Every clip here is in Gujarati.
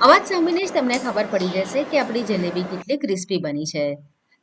અવાજ સાંભળીને જ તમને ખબર પડી જશે કે આપણી જલેબી કેટલી ક્રિસ્પી બની છે.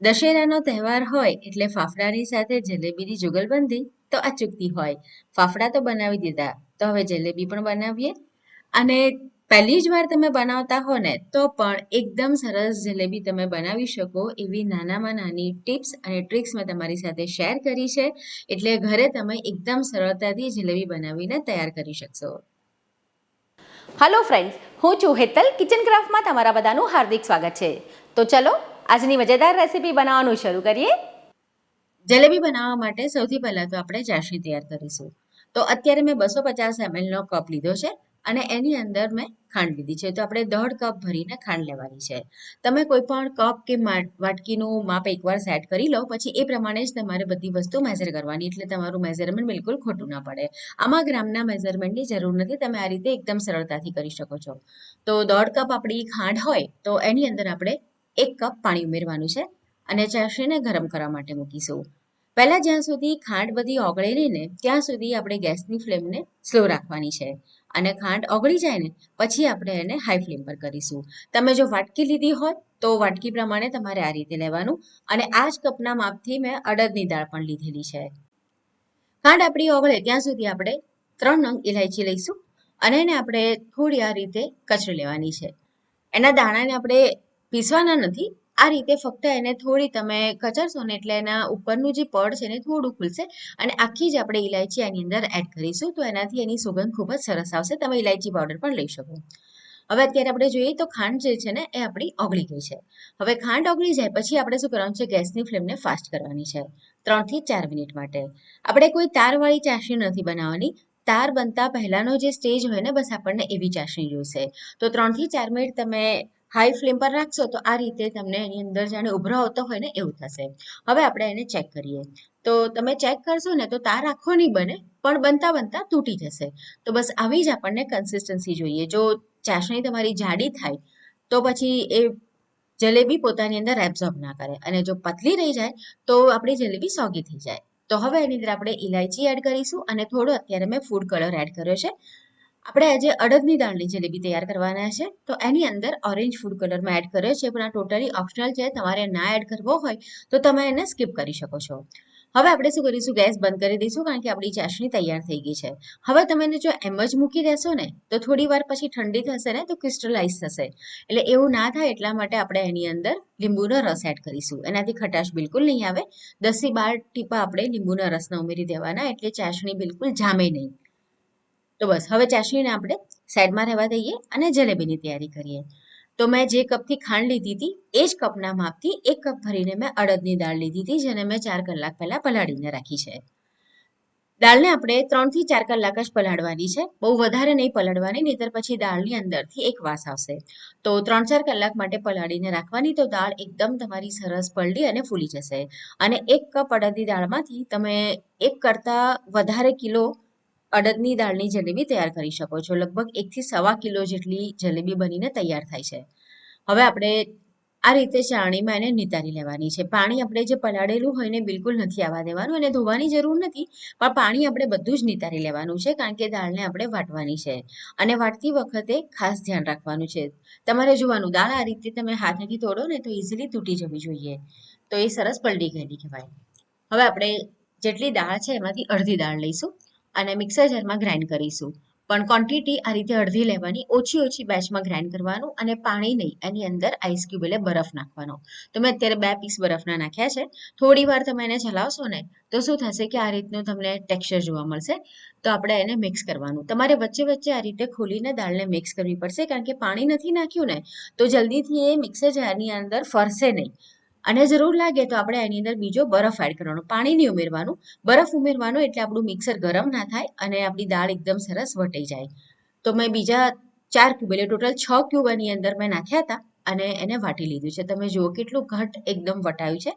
દશેરાનો તહેવાર હોય એટલે ફાફડાની સાથે જલેબીની જુગલબંધી તો અચૂકતી હોય. ફાફડા તો બનાવી દીધા, તો હવે જલેબી પણ બનાવીએ. અને પહેલી જ વાર તમે બનાવતા હો ને, તો પણ એકદમ સરસ જલેબી તમે બનાવી શકો એવી નાનામાં નાની ટિપ્સ અને ટ્રિક્સ મેં તમારી સાથે શેર કરી છે. એટલે ઘરે તમે એકદમ સરળતાથી જલેબી બનાવીને તૈયાર કરી શકશો. હલો ફ્રેન્ડ્સ હું છું હેતલ. કિચન ક્રાફ્ટમાં તમારા બધાનું હાર્દિક સ્વાગત છે. તો ચલો, આજની મજેદાર રેસીપી બનાવવાનું શરૂ કરીએ. જલેબી બનાવવા માટે સૌથી પહેલાં તો આપણે ચાસણી તૈયાર કરીશું. તો અત્યારે મેં બસો પચાસ એમએલનો કપ લીધો છે. અને એની અંદર મેં ખાંડ લીધી છે. તો આપણે દોઢ કપ ભરીને ખાંડ લેવાની છે. તમે કોઈ પણ કપ કે વાટકીનું માપ એકવાર સેટ કરી લો, પછી એ પ્રમાણે જ તમારે બધી વસ્તુ મેઝર કરવાની. એટલે તમારું મેઝરમેન્ટ બિલકુલ ખોટું ના પડે. આમાં ગ્રામના મેઝરમેન્ટની જરૂર નથી. તમે આ રીતે એકદમ સરળતાથી કરી શકો છો. તો દોઢ કપ આપણી ખાંડ હોય, તો એની અંદર આપણે એક કપ પાણી ઉમેરવાનું છે. અને ચાશીને ગરમ કરવા માટે મૂકીશું? પહેલાં જ્યાં સુધી ખાંડ બધી ઓગળે નહીં ને, ત્યાં સુધી આપણે ગેસની ફ્લેમને સ્લો રાખવાની છે. અને ખાંડ ઓગળી જાય ને, પછી આપણે એને હાઈ ફ્લેમ પર કરીશું. તમે જો વાટકી લીધી હોય, તો વાટકી પ્રમાણે તમારે આ રીતે લેવાનું. અને આ જ કપના માપથી મેં અડદની દાળ પણ લીધેલી છે. ખાંડ આપણી ઓગળે, ત્યાં સુધી આપણે ત્રણ નંગ ઇલાયચી લઈશું અને એને આપણે થોડી આ રીતે કચરી લેવાની છે. એના દાણાને આપણે પીસવાના નથી આ રીતે ફક્ત એને થોડી તમે કચરશો ને એટલે એના ઉપરનું જે પડ છે એને થોડું ખુલશે અને આખી જ આપણે ઇલાયચી આની અંદર એડ કરીશું તો એનાથી એની સુગંધ ખૂબ જ સરસ આવશે. તમે ઇલાયચી પાવડર પણ લઈ શકો. હવે અત્યારે આપણે જોઈએ તો ખાંડ જે છે ને એ આપણી ઓગળી ગઈ છે. હવે ખાંડ ઓગળી જાય પછી આપણે શું કરવાનું છે? ગેસની ફ્લેમને ફાસ્ટ કરવાની છે. ત્રણથી ચાર મિનિટ માટે. આપણે કોઈ તારવાળી ચાસણી નથી બનાવવાની. તાર બનતા પહેલાનો જે સ્ટેજ હોય ને બસ આપણને એવી ચાસણી જોઈશે. તો ત્રણથી ચાર મિનિટ તમે હાઈ ફ્લેમ પર રાખશો તો આ રીતે તમને એની અંદર જાણે ઉભરા આવતો હોય ને એવું થશે. હવે આપણે એને ચેક કરીએ. તો તમે ચેક કરશો ને તો તાર આખો નહીં બને, પણ બનતા બનતા તૂટી જશે. તો બસ આવી જ આપણને કન્સિસ્ટન્સી જોઈએ. જો ચાસણી તમારી જાડી થાય, તો પછી એ જલેબી પોતાની અંદર એબ્ઝોર્બ ના કરે. અને જો પતલી રહી જાય, તો આપણી જલેબી સોગી થઈ જાય. તો હવે એની અંદર આપણે ઇલાયચી એડ કરીશું અને થોડો, અત્યારે મેં ફૂડ કલર એડ કર્યો છે. આપણે આજે અડદની દાળની જલેબી તૈયાર કરવાના છે. તો એની અંદર ઓરેન્જ ફૂડ કલર મેં એડ કર્યો છે. પણ આ ટોટલી ઓપ્શનલ છે. તમારે ના એડ કરવો હોય તો તમે એને સ્કીપ કરી શકો છો. હવે આપણે શું કરીશું? ગેસ બંધ કરી દઈશું કારણ કે આપણી ચાસણી તૈયાર થઈ ગઈ છે. હવે તમે એને જો એમ જ મૂકી દેશો ને, તો થોડી વાર પછી ઠંડી થશે ને, તો ક્રિસ્ટલાઇઝ થશે. એટલે એવું ના થાય એટલા માટે આપણે એની અંદર લીંબુનો રસ એડ કરીશું. એનાથી ખટાશ બિલકુલ નહીં આવે. દસથી બાર ટીપા આપણે લીંબુના રસના ઉમેરી દેવાના, એટલે ચાસણી બિલકુલ જામે નહીં. તો બસ, હવે ચાસણીને આપણે સાઈડમાં રહેવા દઈએ અને જલેબીની તૈયારી કરીએ. તો મેં જે કપથી ખાંડ લીધી હતી, એ જ કપના માપથી એક કપ ભરીને મેં અડદની દાળ લીધી હતી, જેને મેં ચાર કલાક પહેલાં પલાળીને રાખી છે. દાળને આપણે ત્રણથી ચાર કલાક જ પલાળવાની છે. બહુ વધારે નહીં પલાળવાની, નહીતર પછી દાળની અંદરથી એક વાસ આવશે. તો ત્રણ ચાર કલાક માટે પલાળીને રાખવાની તો દાળ એકદમ તમારી સરસ પલળી અને ફૂલી જશે. અને એક કપ અડદની દાળમાંથી તમે એક કરતાં વધારે કિલો અડદની દાળની જલેબી તૈયાર કરી શકો છો. લગભગ એકથી સવા કિલો જેટલી જલેબી બનીને તૈયાર થાય છે. હવે આપણે આ રીતે ચાણીમાં એને નિતારી લેવાની છે. પાણી આપણે જે પલાળેલું હોય ને બિલકુલ નથી આવવા દેવાનું અને ધોવાની જરૂર નથી, પણ પાણી આપણે બધું જ નિતારી લેવાનું છે, કારણ કે દાળને આપણે વાટવાની છે. અને વાટતી વખતે ખાસ ધ્યાન રાખવાનું છે. તમારે જોવાનું, દાળ આ રીતે તમે હાથેથી તોડો ને તો ઇઝીલી તૂટી જવી જોઈએ. તો એ સરસ પલટી ગયેલી કહેવાય. હવે આપણે જેટલી દાળ છે એમાંથી અડધી દાળ લઈશું. અને મિક્સર જારમાં ગ્રાઇન્ડ કરીશું. પણ ક્વોન્ટિટી આ રીતે અડધી લેવાની, ઓછી ઓછી બેચમાં ગ્રાઇન્ડ કરવાનું અને પાણી નહીં, એની અંદર આઈસ ક્યુબ એટલે બરફ નાખવાનો. તો મેં અત્યારે બે પીસ બરફના નાખ્યા છે. થોડી વાર તમે એને ચલાવશો ને, તો શું થશે કે આ રીતનું તમને ટેક્સચર જોવા મળશે. તો આપણે એને મિક્સ કરવાનું. તમારે વચ્ચે વચ્ચે આ રીતે ખોલીને દાળને મિક્સ કરવી પડશે, કારણ કે પાણી નથી નાખ્યું ને, તો જલ્દીથી એ મિક્સર જારની અંદર ફરશે નહીં. અને જરૂર લાગે તો આપણે એની અંદર બીજો બરફ એડ કરવાનો પાણી નહીં ઉમેરવાનું. બરફ ઉમેરવાનો એટલે આપણું મિક્સર ગરમ ના થાય અને આપણી દાળ એકદમ સરસ વટાઈ જાય. તો મેં બીજા ચાર ક્યુબ એટલે ટોટલ છ ક્યુબ એની અંદર મેં નાખ્યા હતા અને એને વાટી લીધું છે. તમે જુઓ કેટલું ઘટ એકદમ વટાયું છે.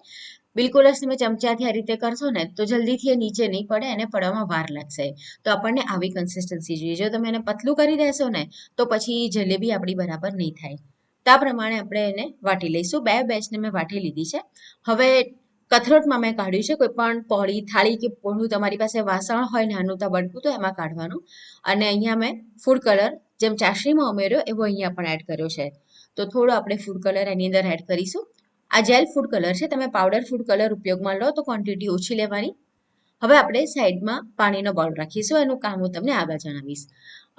બિલકુલ જ તમે ચમચાથી આ રીતે કરશો ને તો જલ્દીથી એ નીચે નહીં પડે, એને પડવામાં વાર લાગશે. તો આપણને આવી કન્સિસ્ટન્સી જોઈએ. જો તમે એને પતલું કરી દેશો ને તો પછી જલેબી આપણી બરાબર નહીં થાય. તો આ પ્રમાણે આપણે એને વાટી લઈશું. બે બેચને મેં વાટી લીધી છે. હવે કથરોટમાં મેં કાઢ્યું છે, કોઈ પણ પહોળી થાળી કે પોળું તમારી પાસે વાસણ હોય નાનું તો બડકું તો એમાં કાઢવાનું. અને અહીંયા મેં ફૂડ કલર જેમ ચાસણીમાં ઉમેર્યો, એવો અહીંયા પણ એડ કર્યો છે. તો થોડો આપણે ફૂડ કલર એની અંદર એડ કરીશું. આ જેલ ફૂડ કલર છે, તમે પાવડર ફૂડ કલર ઉપયોગમાં લો તો ક્વોન્ટિટી ઓછી લેવાની. હવે આપણે સાઈડમાં પાણીનો બોલ રાખીશું, એનું કામ હું તમને આગળ જણાવીશ.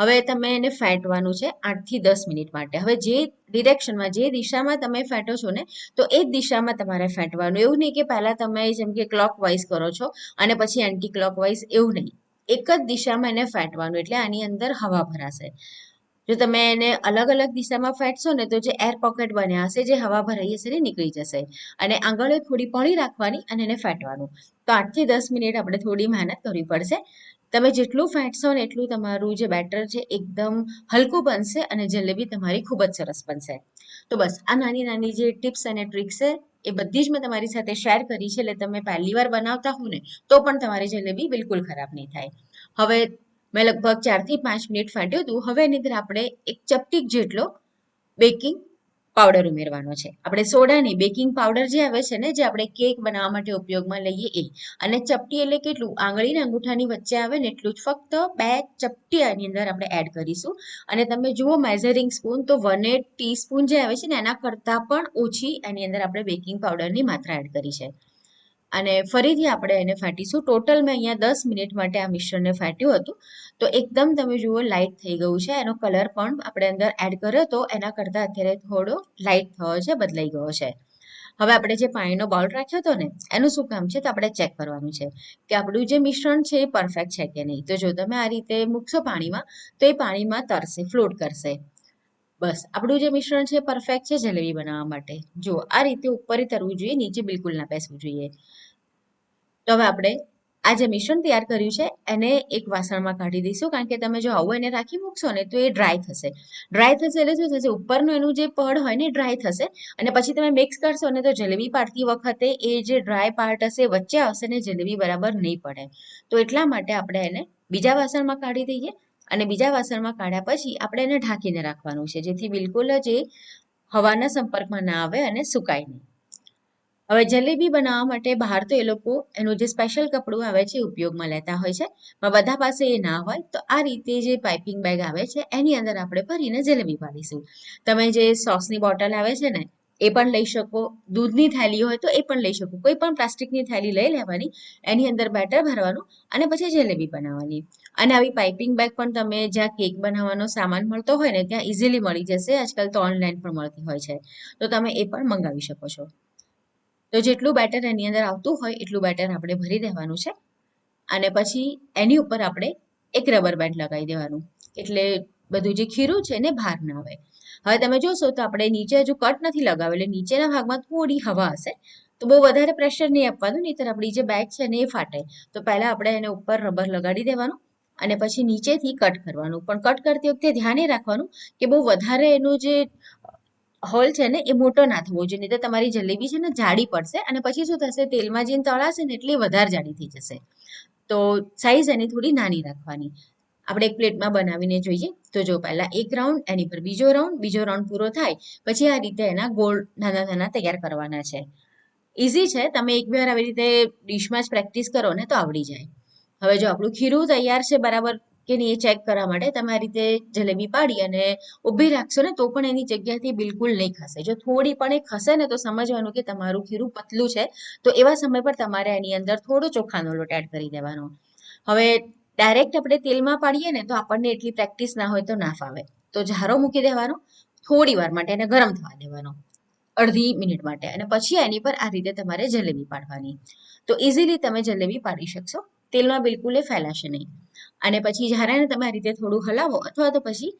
હવે તમે એને ફેંટવાનું છે આઠથી દસ મિનિટ માટે. હવે જે ડિરેક્શનમાં, જે દિશામાં તમે ફેંટો છો ને, તો એ જ દિશામાં તમારે ફેંટવાનું. એવું નહીં કે પહેલાં તમે જેમ કે ક્લોક વાઇઝ કરો છો અને પછી એન્ટી ક્લોક વાઇઝ એવું નહીં. એક જ દિશામાં એને ફેંટવાનું, એટલે આની અંદર હવા ભરાશે. જો તમે એને અલગ અલગ દિશામાં ફેંટશો ને તો જે એર પોકેટ બન્યા હશે, જે હવા ભરાઈ હશે ને નીકળી જશે. અને આંગળે થોડી પોણી રાખવાની અને એને ફેંટવાનું. તો આઠથી દસ મિનિટ આપણે થોડી મહેનત કરવી પડશે. તમે જેટલું ફેંટશો ને એટલું તમારું જે બેટર છે, એકદમ હલકું બનશે અને જલેબી તમારી ખૂબ જ સરસ બનશે. તો બસ, આ નાની નાની જે ટિપ્સ અને ટ્રિક્સ છે, એ બધી જ મેં તમારી સાથે શેર કરી છે. એટલે તમે પહેલી વાર બનાવતા હો ને, તો પણ તમારી જલેબી બિલકુલ ખરાબ નહીં થાય. હવે મેં લગભગ ચારથી પાંચ મિનિટ ફાટ્યું હતું. હવે એની અંદર આપણે એક ચપટીક જેટલો બેકિંગ પાવડર ઉમેરવાનો છે. આપણે સોડાની બેકિંગ પાવડર જે આવે છે ને, જે આપણે કેક બનાવવા માટે ઉપયોગમાં લઈએ એ. અને ચપટી એટલે કેટલું? આંગળીના અંગૂઠાની વચ્ચે આવે ને એટલું જ ફક્ત બે ચપટી આની અંદર આપણે એડ કરીશું. અને તમે જુઓ મેઝરિંગ સ્પૂન તો વન એટ ટીસ્પૂન જે આવે છે ને, એના કરતાં પણ ઓછી એની અંદર આપણે બેકિંગ પાવડરની માત્રા એડ કરી છે. અને ફરીથી આપણે એને ફાટીશું. ટોટલ મેં અહીંયા દસ મિનિટ માટે આ મિશ્રણને ફાટ્યું હતું. તો એકદમ તમે જુઓ લાઇટ થઈ ગયું છે. એનો કલર પણ આપણે અંદર એડ કર્યો તો એના કરતાં અત્યારે થોડો લાઇટ થયો છે, બદલાઈ ગયો છે. હવે આપણે જે પાણીનો બાઉલ રાખ્યો હતો ને, એનું શું કામ છે? તો આપણે ચેક કરવાનું છે કે આપણું જે મિશ્રણ છે એ પરફેક્ટ છે કે નહીં? તો જો તમે આ રીતે મૂકશો પાણીમાં, તો એ પાણીમાં તરશે ફ્લોટ કરશે. બસ, આપણું જે મિશ્રણ છે પરફેક્ટ છે જલેબી બનાવવા માટે. જો, આ રીતે ઉપર તરવું જોઈએ, નીચે બિલકુલ ના બેસવું જોઈએ. તો હવે આપણે આ જે મિશ્રણ તૈયાર કર્યું છે, એને એક વાસણમાં કાઢી દઈશું, કારણ કે તમે જો આવું એને રાખી મૂકશો ને, તો એ ડ્રાય થશે. ડ્રાય થશે એટલે શું થશે? ઉપરનું એનું જે પડ હોય ને ડ્રાય થશે. અને પછી તમે મિક્સ કરશો ને, તો જલેબી પાડતી વખતે એ જે ડ્રાય પાર્ટ હશે વચ્ચે આવશે ને, જલેબી બરાબર નહીં પડે. તો એટલા માટે આપણે એને બીજા વાસણમાં કાઢી દઈએ. અને બીજા વાસણમાં કાઢ્યા પછી આપણે એને ઢાંકીને રાખવાનું છે, જેથી બિલકુલ જ એ હવાના સંપર્કમાં ના આવે અને સુકાય નહીં. હવે જલેબી બનાવવા માટે બહાર તો એ લોકો એનું જે સ્પેશિયલ કપડું આવે છે ઉપયોગમાં લેતા હોય છે પણ બધા પાસે એ ના હોય તો આ રીતે જે પાઇપિંગ બેગ આવે છે એની અંદર આપણે ભરીને જલેબી પાડીશું તમે જે સોસની બોટલ આવે છે ને એ પણ લઈ શકો. દૂધની થેલી હોય તો એ પણ લઈ શકો. કોઈ પણ પ્લાસ્ટિકની થેલી લઈ લેવાની, એની અંદર બેટર ભરવાનું અને પછી જલેબી બનાવવાની. અને આવી પાઇપિંગ બેગ પણ તમે જ્યાં કેક બનાવવાનો સામાન મળતો હોય ને, ત્યાં ઇઝીલી મળી જશે. આજકાલ તો ઓનલાઈન પણ મળતી હોય છે. તો તમે એ પણ મંગાવી શકો છો. તો જેટલું બેટર એની અંદર આવતું હોય, એટલું બેટર આપણે ભરી દેવાનું છે. અને પછી એની ઉપર આપણે એક રબર બેન્ડ લગાવી દેવાનું. એટલે બધું જે ખીરું છે ને, બહાર ના આવે. હવે તમે જોશો તો આપણે નીચે હજુ કટ નથી લગાવ્યો, એટલે નીચેના ભાગમાં થોડી હવા હશે. તો બહુ વધારે પ્રેશર નહીં આપવાનું, નહીંતર આપણી જે બેગ છે ને એ ફાટે. તો પહેલાં આપણે એને ઉપર રબર લગાડી દેવાનું અને પછી નીચેથી કટ કરવાનું. પણ કટ કરતી વખતે ધ્યાને રાખવાનું કે બહુ વધારે એનું જે હોલ છે ને એ મોટો ના થવો જોઈએ નહીં તો તમારી જલેબી છે ને જાડી પડશે અને પછી શું થશે, તેલમાં જઈને તળાશે ને એટલે વધારે જાડી થઈ જશે. તો સાઈઝ એની થોડી નાની રાખવાની. આપણે એક પ્લેટમાં બનાવીને જોઈએ, તો જો પહેલાં એક રાઉન્ડ એની પર બીજો રાઉન્ડ બીજો રાઉન્ડ પૂરો થાય, પછી આ રીતે એના ગોળ નાના નાના તૈયાર કરવાના છે. ઇઝી છે, તમે એક વાર આવી રીતે ડીશમાં જ પ્રેક્ટિસ કરો ને તો આવડી જાય. હવે જો આપણું ખીરું તૈયાર છે બરાબર કે નહીં એ ચેક કરવા માટે, તમે આ રીતે જલેબી પાડી અને ઊભી રાખશો ને તો પણ એની જગ્યાથી બિલકુલ નહીં ખસે. જો થોડી પણ એ ખસે ને તો સમજવાનું કે તમારું ખીરું પતલું છે, તો એવા સમય પર તમારે એની અંદર થોડો ચોખાનો લોટ એડ કરી દેવાનો. હવે ડાયરેક્ટ આપણે તેલમાં પાડીએ ને તો આપણને એટલી પ્રેક્ટિસ ના હોય તો ના ફાવે. તો ઝારો મૂકી દેવાનો, થોડી વાર માટે એને ગરમ થવા દેવાનો, અડધી મિનિટ માટે. અને પછી એની પર આ રીતે તમારે જલેબી પાડવાની. તો ઇઝીલી તમે જલેબી પાડી શકશો. તેલમાં બિલકુલ એ ફેલાશે નહીં. અને પછી ઝારાને તમે આ રીતે થોડું હલાવો અથવા તો પછી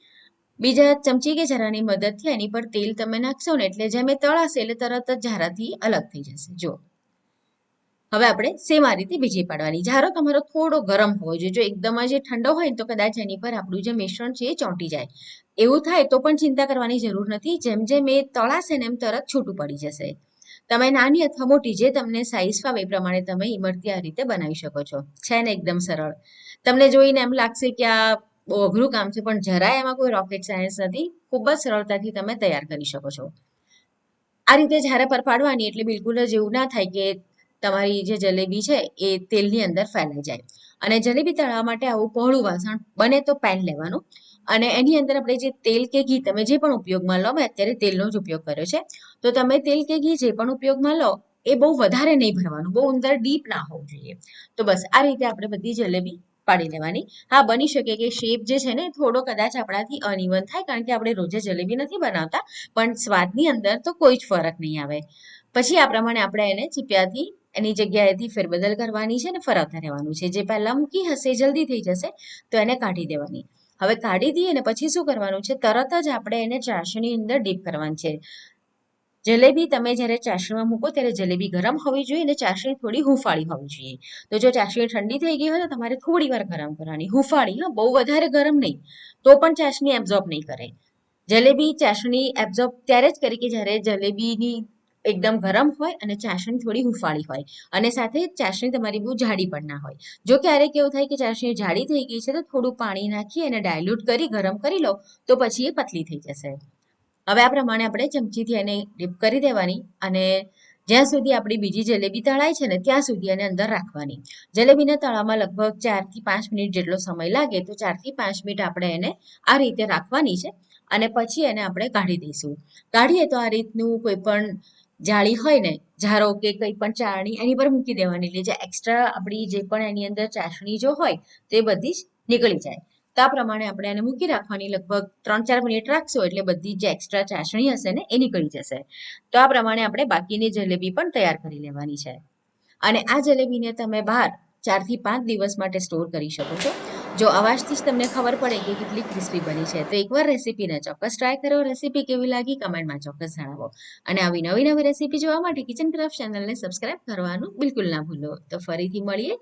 બીજા ચમચી કે જરાની મદદથી એની પર તેલ તમે નાખશો ને એટલે જેમ એ તળાશે એટલે તરત જ ઝારાથી અલગ થઈ જશે. જો હવે આપણે સેમ આ રીતે બીજી પાડવાની. ઝારો તમારો થોડો ગરમ હોવો જોઈએ. જો એકદમ જ ઠંડો હોય તો કદાચ એની પર આપણું જે મિશ્રણ છે એ ચોંટી જાય. એવું થાય તો પણ ચિંતા કરવાની જરૂર નથી. જેમ જેમ એ તળાશે ને એમ તરત છૂટું પડી જશે. તમે નાની અથવા મોટી જે તમને સાઈઝ ફાવે એ પ્રમાણે તમે ઇમરતી આ રીતે બનાવી શકો છો. છે ને એકદમ સરળ. તમને જોઈને એમ લાગશે કે આ બહુ અઘરું કામ છે, પણ જરાય એમાં કોઈ રોકેટ સાયન્સ નથી. ખૂબ જ સરળતાથી તમે તૈયાર કરી શકો છો. આ રીતે જ્યારે પર પાડવાની એટલે બિલકુલ જ એવું ના થાય કે તમારી જે જલેબી છે એ તેલની અંદર ફેલાઈ જાય. અને જલેબી તળવા માટે આવું પહોળું વાસણ બને તો પેન લેવાનું. અને એની અંદર આપણે જે તેલ કે ઘી તમે જે પણ ઉપયોગમાં લો, મેં અત્યારે તેલનો જ ઉપયોગ કર્યો છે. તો તમે તેલ કે ઘી જે પણ ઉપયોગમાં લો, એ બહુ વધારે નહીં ભરવાનું, બહુ અંદર ડીપ ના હોવું જોઈએ. તો બસ આ રીતે આપણે બધી જલેબી પાડી લેવાની. હા, બની શકે કે શેપ જે છે ને થોડો કદાચ આપણાથી અનઇવન થાય, કારણ કે આપણે રોજે જલેબી નથી બનાવતા, પણ સ્વાદની અંદર તો કોઈ જ ફરક નહીં આવે. પછી આ પ્રમાણે આપણે એને ચીપિયાથી એની જગ્યાએથી ફેરબદલ કરવાની છે ને ફરાવતા રહેવાનું છે. જે પહેલાં મૂકી હશે, જલ્દી થઈ જશે, તો એને કાઢી દેવાની. હવે કાઢી દઈએ ને પછી શું કરવાનું છે? તરત જ આપણે એને ચાસણી અંદર ડીપ કરવાની છે. જલેબી તમે જ્યારે ચાસણીમાં મૂકો ત્યારે જલેબી ગરમ હોવી જોઈએ અને ચાસણી થોડી હુંફાળી હોવી જોઈએ. તો જો ચાસણી ઠંડી થઈ ગઈ હોય તો તમારે થોડી વાર ગરમ કરવાની. હુંફાળી, હા, બહુ વધારે ગરમ નહીં. તો પણ ચાસણી એબ્ઝોર્બ નહીં કરે. જલેબી ચાસણી એબ્ઝોર્બ ત્યારે જ કરી કે જ્યારે જલેબીની એકદમ ગરમ હોય અને ચાસણી થોડી હુંફાળી હોય. અને સાથે ચાસણી તમારી બહુ જાડી પણ ના હોય. જો ક્યારેક એવું થાય કે ચાસણી જાડી થઈ ગઈ છે તો થોડું પાણી નાખી અને ડાયલ્યુટ કરી, ગરમ કરી લો, તો પછી એ પતલી થઈ જશે. હવે આ પ્રમાણે આપણે ચમચીથી એને ડીપ કરી દેવાની અને જ્યાં સુધી આપણી બીજી જલેબી તળાય છે ને, ત્યાં સુધી એને અંદર રાખવાની. જલેબીને તળામાં લગભગ ચારથી પાંચ મિનિટ જેટલો સમય લાગે તો ચારથી પાંચ મિનિટ આપણે એને આ રીતે રાખવાની છે અને પછી એને આપણે કાઢી દઈશું. કાઢીએ તો આ રીતનું કોઈ પણ જાળી હોય ને ઝારો કે કંઈ પણ ચાળણી એની પર મૂકી દેવાની, એટલે જે એક્સ્ટ્રા આપણી જે પણ એની અંદર ચાસણી જો હોય, તે બધી જ નીકળી જાય. તો આ પ્રમાણે આપણે એને મૂકી રાખવાની, લગભગ ત્રણ ચાર મિનિટ રાખશો એટલે બધી જે એક્સ્ટ્રા ચાસણી હશે ને, એ નીકળી જશે. તો આ પ્રમાણે આપણે બાકીની જલેબી પણ તૈયાર કરી લેવાની છે. અને આ જલેબીને તમે બહાર ચારથી પાંચ દિવસ માટે સ્ટોર કરી શકો છો. જો અવાજથી જ તમને ખબર પડે કે કેટલી ક્રિસ્પી બની છે, તો એકવાર રેસીપીને ચોક્કસ ટ્રાય કરો. રેસીપી કેવી લાગી કમેન્ટમાં ચોક્કસ જણાવો. અને આવી નવી નવી રેસીપી જોવા માટે કિચન ક્રાફ્ટ ચેનલને સબસ્ક્રાઇબ કરવાનું બિલકુલ ના ભૂલો. તો ફરીથી મળીએ.